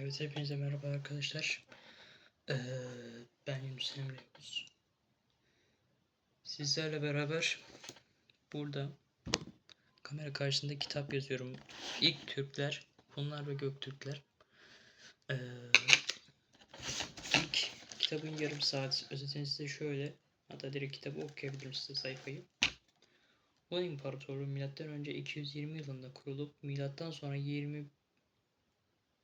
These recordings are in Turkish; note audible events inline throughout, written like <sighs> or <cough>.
Evet hepinize merhaba arkadaşlar. Ee, ben Yunus Emre Yavuz. Sizlerle beraber burada kamera karşısında kitap yazıyorum. İlk Türkler, Hunlar ve Göktürkler. Ee, ilk kitabın yarım saat özetini size şöyle hatta direkt kitabı okuyabilirim size sayfayı. Hun İmparatorluğu önce 220 yılında kurulup milattan sonra 20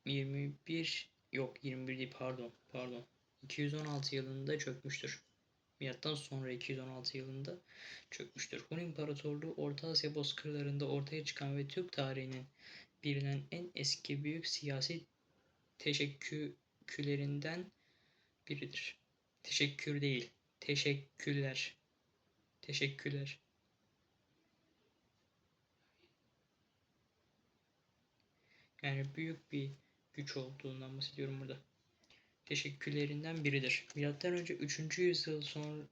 21 yok 21 değil pardon pardon 216 yılında çökmüştür. Milattan sonra 216 yılında çökmüştür. Hun İmparatorluğu Orta Asya bozkırlarında ortaya çıkan ve Türk tarihinin bilinen en eski büyük siyasi teşekküllerinden biridir. Teşekkür değil, teşekkürler. Teşekkürler. Yani büyük bir güç olduğundan bahsediyorum burada. Teşekkürlerinden biridir. Milattan önce 3. yüzyıl sonra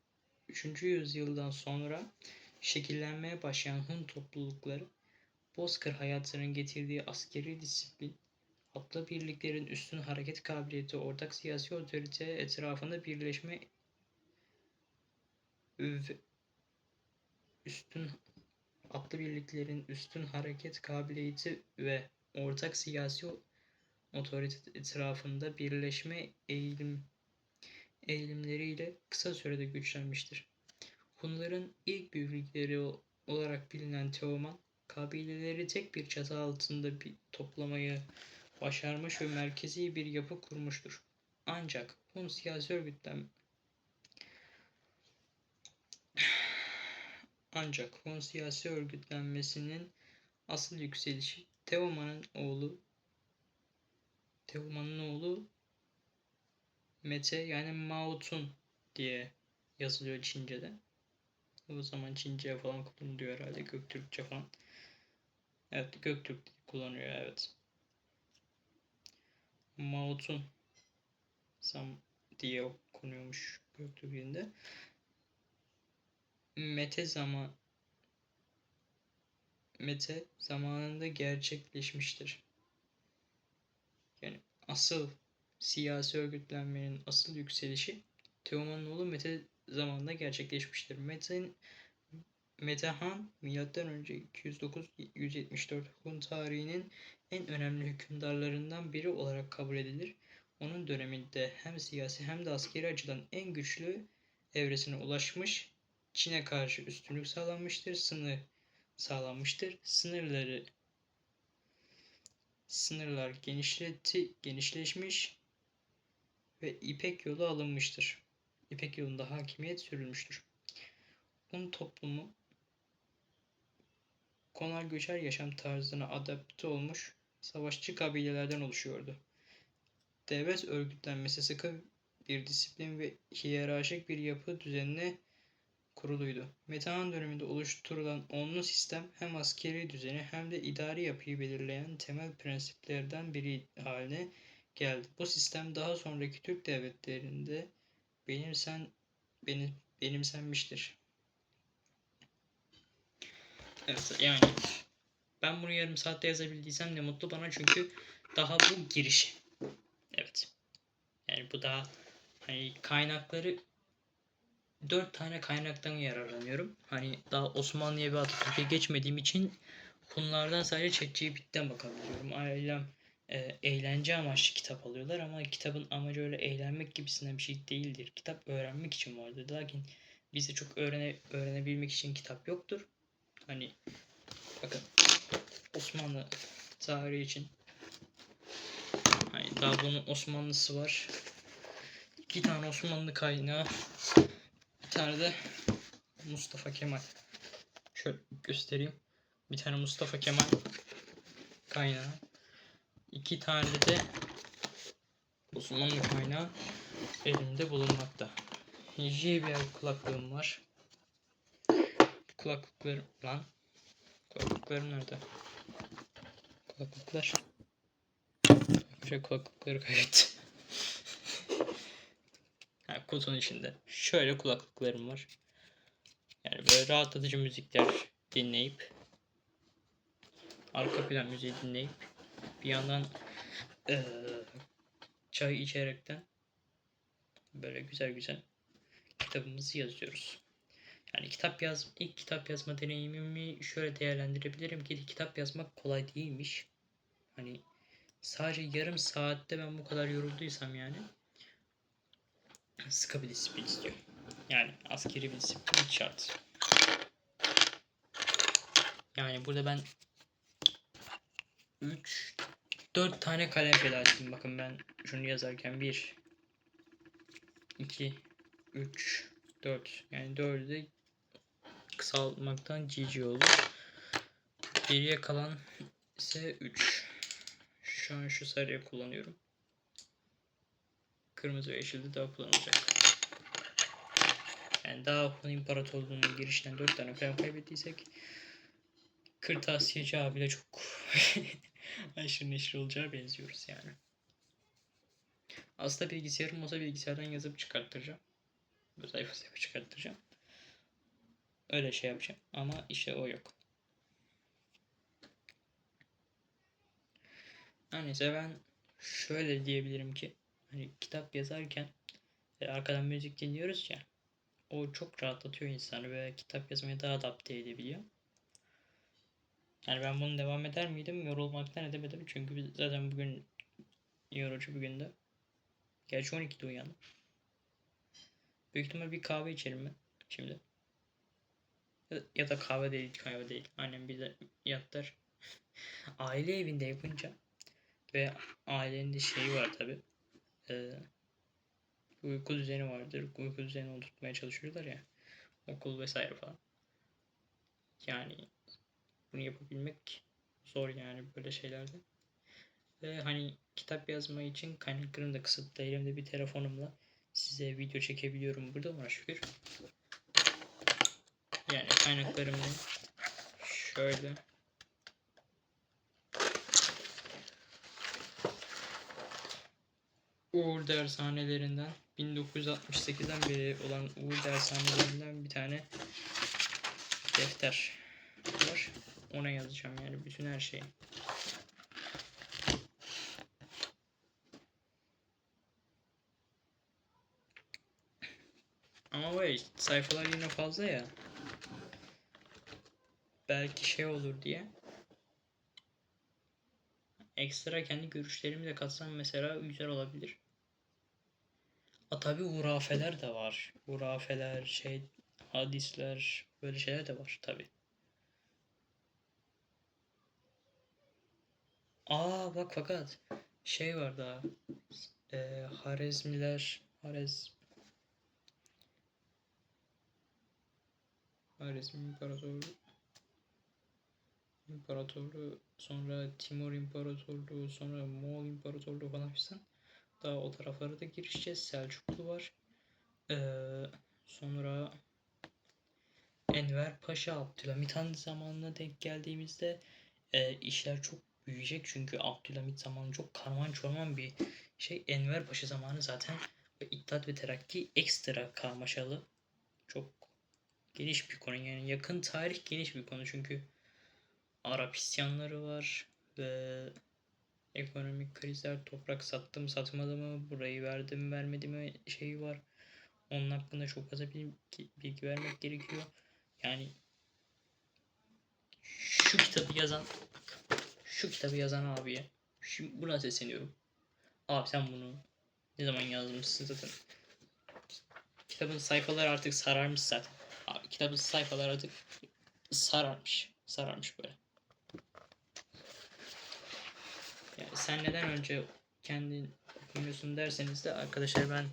3. yüzyıldan sonra şekillenmeye başlayan Hun toplulukları Bozkır hayatının getirdiği askeri disiplin, atlı birliklerin üstün hareket kabiliyeti, ortak siyasi otorite etrafında birleşme üstün atlı birliklerin üstün hareket kabiliyeti ve ortak siyasi otorite etrafında birleşme eğilim eğilimleriyle kısa sürede güçlenmiştir. Hunların ilk birlikleri olarak bilinen Teoman, kabileleri tek bir çatı altında bir toplamayı başarmış ve merkezi bir yapı kurmuştur. Ancak Hun siyasi örgütlen ancak Hun siyasi örgütlenmesinin asıl yükselişi Teoman'ın oğlu Teoman'ın oğlu Mete yani Maotun diye yazılıyor Çince'de. O zaman Çince falan kullanılıyor herhalde Göktürkçe falan. Evet Göktürk kullanıyor evet. Maotun Sam diye okunuyormuş Göktürk'ünde. Mete zaman Mete zamanında gerçekleşmiştir. Asıl siyasi örgütlenmenin asıl yükselişi Teoman'ın oğlu Mete zamanında gerçekleşmiştir. Mete'nin Metehan milattan önce 209-174 Hun tarihinin en önemli hükümdarlarından biri olarak kabul edilir. Onun döneminde hem siyasi hem de askeri açıdan en güçlü evresine ulaşmış, Çin'e karşı üstünlük sağlanmıştır, sınır sağlanmıştır. Sınırları sınırlar genişleti, genişleşmiş ve İpek yolu alınmıştır. İpek yolunda hakimiyet sürülmüştür. Hun toplumu konar göçer yaşam tarzına adapte olmuş savaşçı kabilelerden oluşuyordu. Devlet örgütlenmesi sıkı bir disiplin ve hiyerarşik bir yapı düzenine kuruluydu. Metehan döneminde oluşturulan onlu sistem hem askeri düzeni hem de idari yapıyı belirleyen temel prensiplerden biri haline geldi. Bu sistem daha sonraki Türk devletlerinde benimsen, benim, benimsenmiştir. Evet yani ben bunu yarım saatte yazabildiysem ne mutlu bana çünkü daha bu giriş. Evet. Yani bu daha hani kaynakları dört tane kaynaktan yararlanıyorum. Hani daha Osmanlı'ya ve Atatürk'e geçmediğim için Hunlardan sadece ChatGPT'den bakabiliyorum. Ailem e, eğlence amaçlı kitap alıyorlar ama kitabın amacı öyle eğlenmek gibisinden bir şey değildir. Kitap öğrenmek için vardır. Lakin bize çok öğrene, öğrenebilmek için kitap yoktur. Hani bakın Osmanlı tarihi için hani daha bunun Osmanlısı var. İki tane Osmanlı kaynağı tane de Mustafa Kemal. Şöyle göstereyim. Bir tane Mustafa Kemal kaynağı. İki tane de Osmanlı kaynağı elimde bulunmakta. JBL kulaklığım var. Kulaklıklarım lan. Kulaklıklarım nerede? Kulaklıklar. Şöyle kulaklıkları kaybettim. Kutunun içinde. Şöyle kulaklıklarım var. Yani böyle rahatlatıcı müzikler dinleyip arka plan müziği dinleyip bir yandan ee, çay içerekten böyle güzel güzel kitabımızı yazıyoruz. Yani kitap yaz ilk kitap yazma deneyimimi şöyle değerlendirebilirim ki kitap yazmak kolay değilmiş. Hani sadece yarım saatte ben bu kadar yorulduysam yani sıkı bir disiplin istiyor. Yani askeri bir disiplin şart. Yani burada ben 3 4 tane kalem feda ettim. Bakın ben şunu yazarken 1 2 3 4 yani 4'ü de kısaltmaktan GG olur. Geriye kalan ise 3. Şu an şu sarıya kullanıyorum. Kırmızı ve yeşil de daha kullanılacak. Yani daha Hun İmparatorluğu'nun girişinden 4 tane falan kaybettiysek Kırtasiyeci abiyle çok <laughs> aşırı neşir olacağı benziyoruz yani. Aslında bilgisayarım olsa bilgisayardan yazıp çıkarttıracağım. Böyle sayfa sayfa çıkarttıracağım. Öyle şey yapacağım ama işte o yok. Her neyse ben şöyle diyebilirim ki hani kitap yazarken e, arkadan müzik dinliyoruz ya o çok rahatlatıyor insanı ve kitap yazmaya daha adapte edebiliyor. Yani ben bunu devam eder miydim? Yorulmaktan edemedim. Çünkü biz zaten bugün yorucu bir günde. Gerçi 12'de uyandım. Büyük ihtimal bir kahve içerim ben şimdi. Ya- da kahve değil, kahve değil. Annem bize yat der. <laughs> Aile evinde yapınca ve ailenin de şeyi var tabi. Ee, uyku düzeni vardır. Uyku düzeni oturtmaya çalışıyorlar ya. Okul vesaire falan. Yani bunu yapabilmek zor yani böyle şeylerde. Ve hani kitap yazma için kaynaklarım da kısıtlı. Elimde bir telefonumla size video çekebiliyorum burada ona şükür. Yani kaynaklarımı şöyle Uğur dershanelerinden 1968'den beri olan Uğur dershanelerinden bir tane defter var. Ona yazacağım yani bütün her şeyi. Ama vay sayfalar yine fazla ya. Belki şey olur diye. Ekstra kendi görüşlerimi de katsam mesela güzel olabilir. A tabi hurafeler de var. Hurafeler, şey, hadisler, böyle şeyler de var tabi. Aa bak fakat şey var daha. Ee, Harezmiler, Harez Harezm İmparatoru İmparatoru sonra Timur İmparatorluğu sonra Moğol İmparatorluğu falan filan. Daha o taraflara da girişeceğiz. Selçuklu var. Ee, sonra Enver Paşa Abdülhamit Han zamanına denk geldiğimizde e, işler çok büyüyecek. Çünkü Abdülhamit zamanı çok karman çorman bir şey. Enver Paşa zamanı zaten İttihat ve Terakki ekstra karmaşalı. Çok geniş bir konu. Yani yakın tarih geniş bir konu. Çünkü Arap isyanları var ve ekonomik krizler, toprak sattım satmadı mı, burayı verdim vermedi mi şeyi var. Onun hakkında çok fazla bilgi, bilgi vermek gerekiyor. Yani şu kitabı yazan şu kitabı yazan abiye şimdi buna sesleniyorum. Abi sen bunu ne zaman yazmışsın zaten. Kitabın sayfaları artık sararmış zaten. Abi kitabın sayfaları artık sararmış. Sararmış böyle. Yani sen neden önce kendin okumuyorsun derseniz de arkadaşlar ben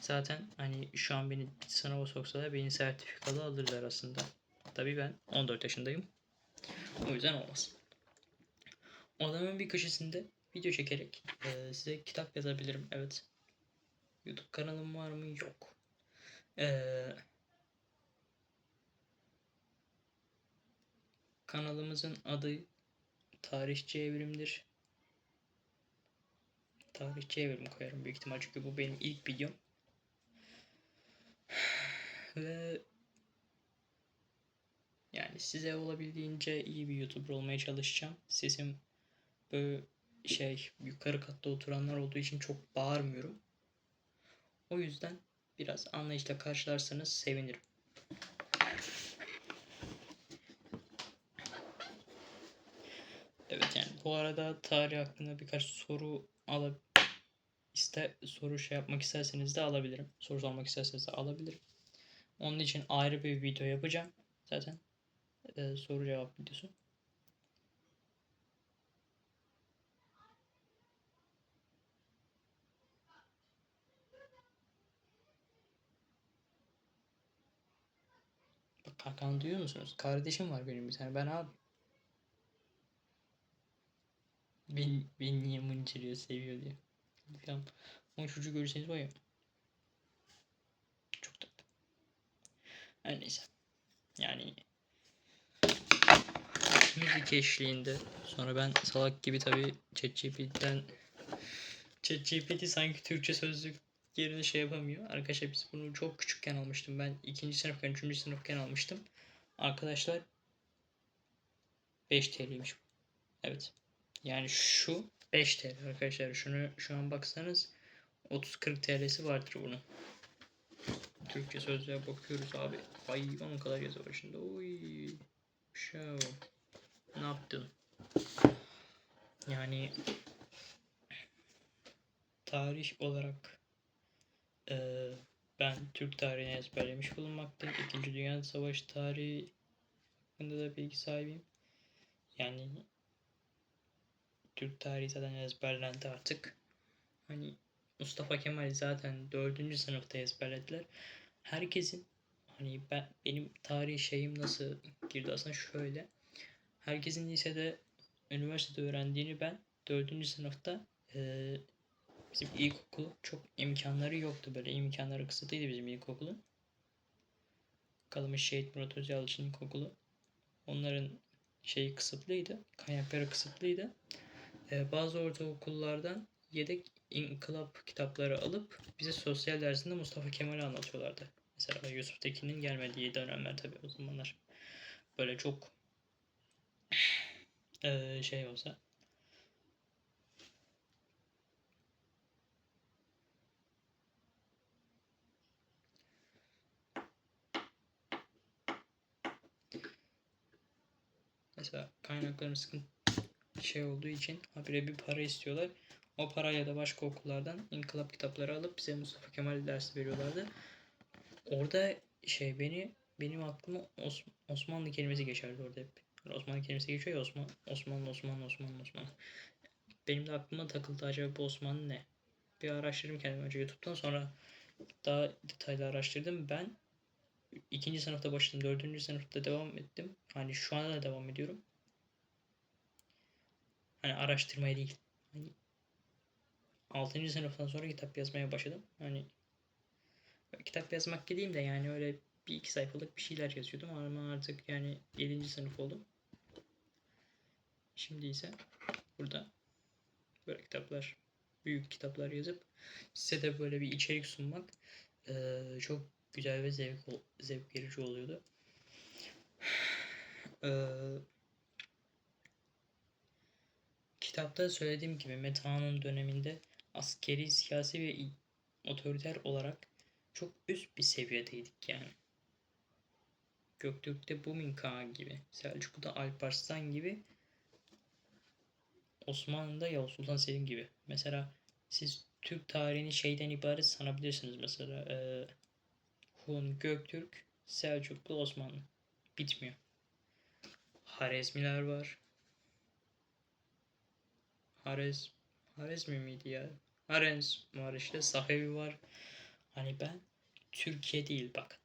zaten hani şu an beni sınava soksalar beni sertifikalı alırlar aslında. Tabii ben 14 yaşındayım. O yüzden olmaz. Odamın bir köşesinde video çekerek e, size kitap yazabilirim. Evet. YouTube kanalım var mı? Yok. Eee Kanalımızın adı Tarihçi Evrim'dir. Tarihçi Evrim koyarım büyük ihtimal çünkü bu benim ilk videom. <sighs> Ve yani size olabildiğince iyi bir YouTuber olmaya çalışacağım. Sesim böyle şey yukarı katta oturanlar olduğu için çok bağırmıyorum. O yüzden biraz anlayışla karşılarsanız sevinirim. Evet yani bu arada tarih hakkında birkaç soru ala iste soru şey yapmak isterseniz de alabilirim. Soru sormak isterseniz de alabilirim. Onun için ayrı bir video yapacağım. Zaten e, soru cevap videosu. Bak Hakan duyuyor musunuz? Kardeşim var benim bir tane. Ben abi. Beni, beni niye mıncırıyor, seviyor diye. Falan. Ama çocuğu görürseniz var ya. Çok tatlı. Her neyse. Yani müzik eşliğinde sonra ben salak gibi tabi ChatGPT'den ChatGPT sanki Türkçe sözlük yerine şey yapamıyor. Arkadaşlar biz bunu çok küçükken almıştım. Ben ikinci sınıfken, üçüncü sınıfken almıştım. Arkadaşlar 5 TL'ymiş. Evet. Yani şu 5 TL arkadaşlar. Şunu şu an baksanız 30-40 TL'si vardır bunun. Türkçe sözlüğe bakıyoruz abi. Hayvan kadar yazı var şimdi. Oy. Show. Ne yaptın? Yani tarih olarak eee, ben Türk tarihini ezberlemiş bulunmaktayım. İkinci Dünya Savaşı tarihi hakkında da bilgi sahibiyim. Yani Türk tarihi zaten ezberlendi artık. Hani Mustafa Kemal zaten dördüncü sınıfta ezberlediler. Herkesin hani ben benim tarih şeyim nasıl girdi aslında şöyle. Herkesin lisede, üniversitede öğrendiğini ben dördüncü sınıfta eee, bizim ilkokul çok imkanları yoktu böyle imkanları kısıtlıydı bizim ilkokulun. Kalamış Şehit Murat Özyalçın İlkokulu. Onların şeyi kısıtlıydı. Kaynakları kısıtlıydı. Ee, bazı ortaokullardan yedek inkılap kitapları alıp bize sosyal dersinde Mustafa Kemal'i anlatıyorlardı. Mesela Yusuf Tekin'in gelmediği dönemler tabii o zamanlar. Böyle çok eee, şey olsa mesela kaynakların sıkıntı şey olduğu için habire bir para istiyorlar. O parayla da başka okullardan inkılap kitapları alıp bize Mustafa Kemal dersi veriyorlardı. Orada şey beni benim aklıma Os- Osmanlı kelimesi geçerdi orada hep. Osmanlı kelimesi geçiyor ya Osman, Osmanlı, Osmanlı, Osmanlı, Osmanlı. Benim de aklıma takıldı acaba bu Osmanlı ne? Bir araştırdım kendim önce YouTube'dan sonra daha detaylı araştırdım. Ben ikinci sınıfta başladım. Dördüncü sınıfta devam ettim. Hani şu anda da devam ediyorum. Hani araştırmaya değil. Hani 6. sınıftan sonra kitap yazmaya başladım. Hani kitap yazmak dediğim de yani öyle bir iki sayfalık bir şeyler yazıyordum ama artık yani 7. sınıf oldum. Şimdi ise burada böyle kitaplar, büyük kitaplar yazıp size de böyle bir içerik sunmak eee, çok güzel ve zevk zevk verici oluyordu. Eee Kitapta söylediğim gibi Meta'nın döneminde askeri, siyasi ve otoriter olarak çok üst bir seviyedeydik yani. Göktürk'te Bumin Kağan gibi, Selçuklu'da Alparslan gibi, Osmanlı'da Yavuz Sultan Selim gibi. Mesela siz Türk tarihini şeyden ibaret sanabilirsiniz mesela. eee, Hun, Göktürk, Selçuklu, Osmanlı. Bitmiyor. Harezmiler var. Harez Harezmi miydi ya? Harez var işte. Sahibi var. Hani ben Türkiye değil bak.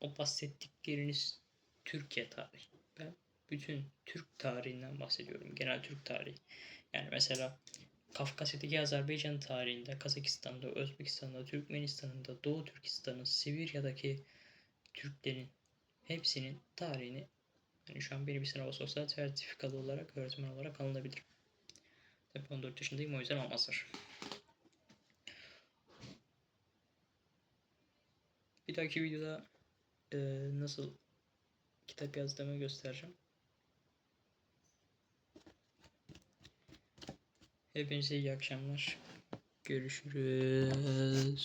O bahsettikleriniz Türkiye tarihi. Ben bütün Türk tarihinden bahsediyorum. Genel Türk tarihi. Yani mesela Kafkasya'daki Azerbaycan tarihinde, Kazakistan'da, Özbekistan'da, Türkmenistan'da, Doğu Türkistan'ın, Sibirya'daki Türklerin hepsinin tarihini yani şu an benim bir sınava sosyal sertifikalı olarak öğretmen olarak alınabilir. Tabii 14 yaşındayım o yüzden olmazlar. Bir dahaki videoda e, nasıl kitap yazdığımı göstereceğim. Hepinize iyi akşamlar. Görüşürüz.